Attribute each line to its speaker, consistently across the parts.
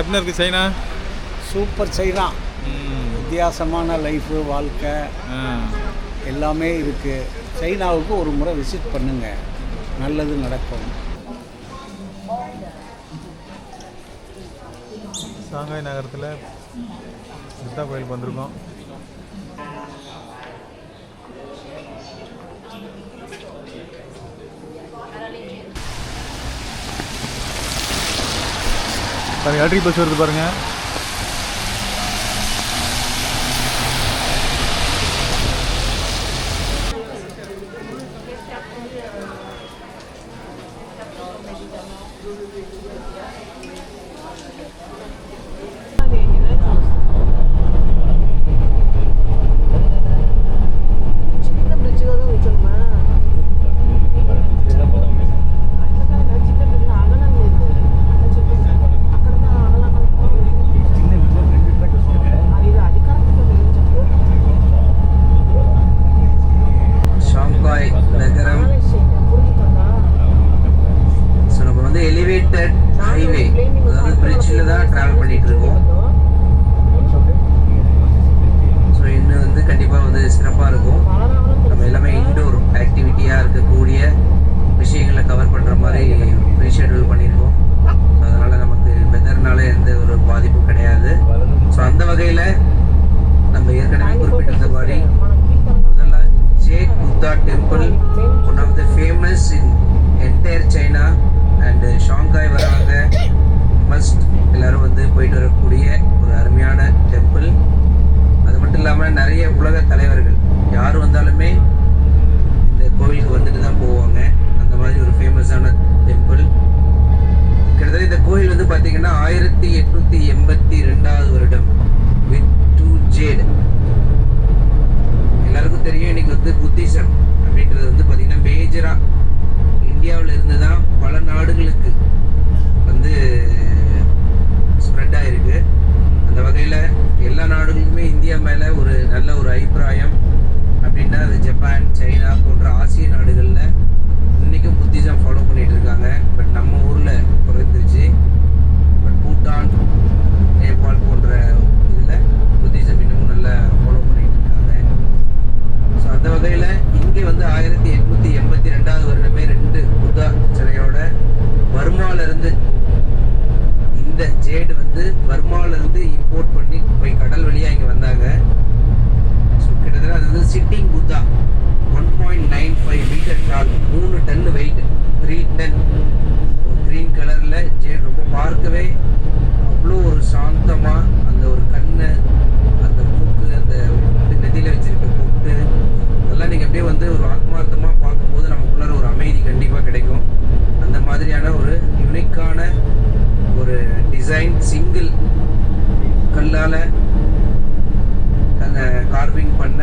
Speaker 1: எப்படி இருக்குது China?
Speaker 2: Super China. வித்தியாசமான லைஃபு வாழ்க்கை. எல்லாமே இருக்குது சைனாவுக்கு ஒரு முறை விசிட் பண்ணுங்கள் நல்லது நடக்கும்.
Speaker 1: சாங்காய் நகரத்தில் சித்தா கோயிலுக்கு வந்திருக்கோம். பாருங்கள் எலக்ட்ரிக் பஸ் வருது
Speaker 3: பாருங்கள் தொள்ளாயிரத்தி எண்பத்தி ரெண்டாவது வருடம் வித் டூ ஜேடு எல்லாருக்கும் தெரியும் இன்னைக்கு வந்து புத்திசம் அப்படின்றது வந்து பார்த்திங்கன்னா மேஜராக இந்தியாவில் இருந்து தான் பல நாடுகளுக்கு வந்து ஸ்ப்ரெட் ஆயிருக்கு. அந்த வகையில் எல்லா நாடுகளுமே இந்தியா மேலே ஒரு நல்ல ஒரு அபிப்பிராயம் அப்படின்னா அது ஜப்பான் சைனா போன்ற ஆசிய நாடு வந்து ஒரு ஆத்மார்த்தமாக பார்க்கும்போது நமக்குள்ளார ஒரு அமைதி கண்டிப்பாக கிடைக்கும். அந்த மாதிரியான ஒரு யுனிக்கான ஒரு டிசைன் சிங்கிள் கல்லால் கார்விங் பண்ண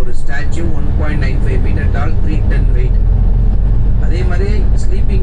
Speaker 3: ஒரு statue one point nine five metre tall three ten weight அதே மாதிரி ஸ்லீப்பிங்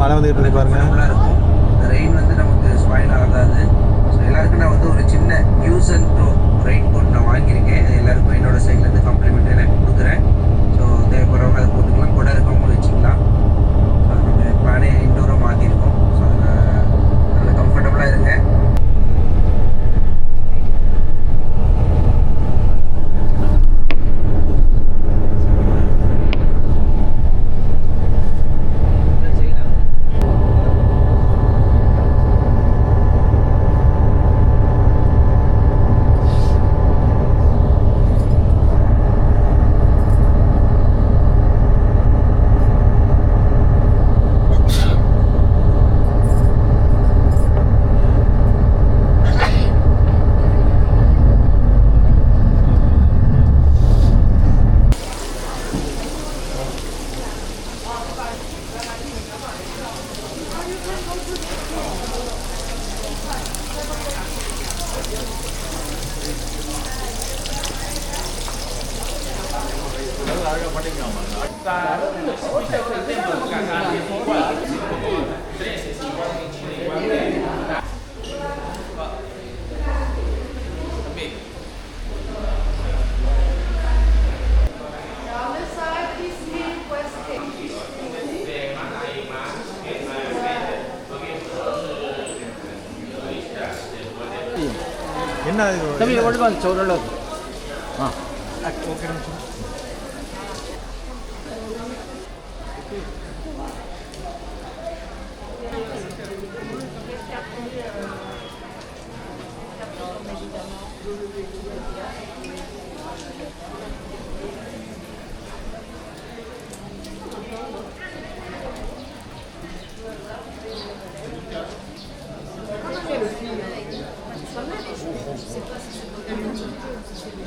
Speaker 1: மழை வந்துகிட்டு இருக்கு பாருங்க.
Speaker 3: இருக்கும் இந்த ரெயின் வந்து நமக்கு ஸ்பாயில் ஆகாது. ஸோ எல்லாருக்கும் நான் வந்து ஒரு சின்ன use and throw raincoat நான் வாங்கியிருக்கேன். எல்லாருக்கும் என்னோட சைட்லேருந்து காம்ப்ளிமெண்ட்டாக நான் கொடுக்குறேன். ஸோ தேவைப்படுறவங்க அதை போட்டு
Speaker 1: என்ன
Speaker 2: ஒழுங்கு வந்து சோறு ஆ
Speaker 1: ஓகே நிமிஷம்.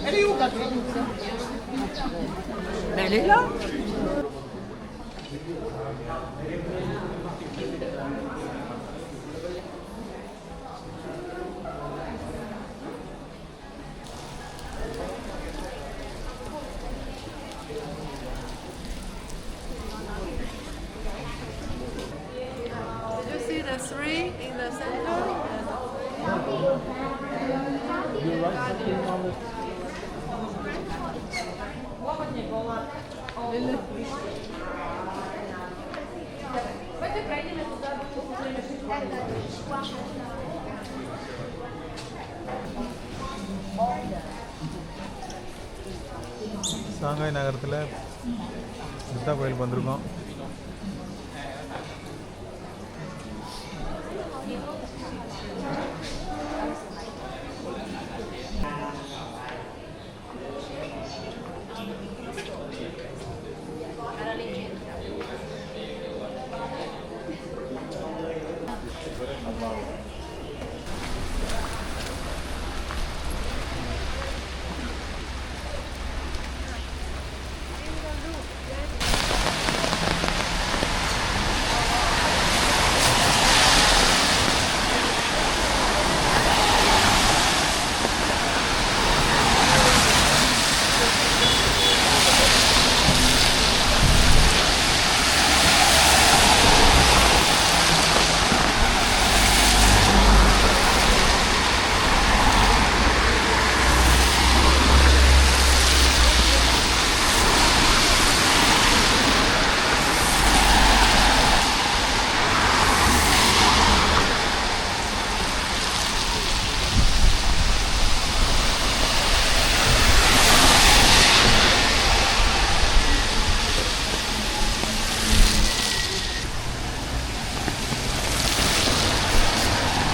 Speaker 4: Elle est
Speaker 5: où, là. Three in the center?
Speaker 1: Shanghai நகரத்தில் சித்தா கோயிலுக்கு வந்திருக்கோம்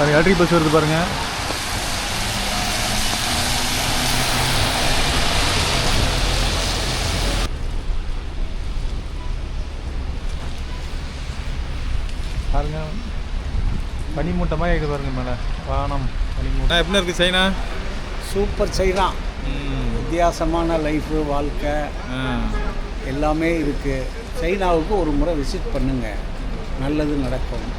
Speaker 1: பாருங்க எலக்ட்ரிக் பஸ் வருது பாருங்க. பாருங்க பனிமூட்டமாக இருக்குது பாருங்க மேலே. வானம் பனிமூட்டம் எப்படி இருக்குது சைனா?
Speaker 2: Super China. வித்தியாசமான லைஃபு வாழ்க்கை. எல்லாமே இருக்குது சைனாவுக்கு ஒரு முறை விசிட் பண்ணுங்கள் நல்லது நடக்கும்.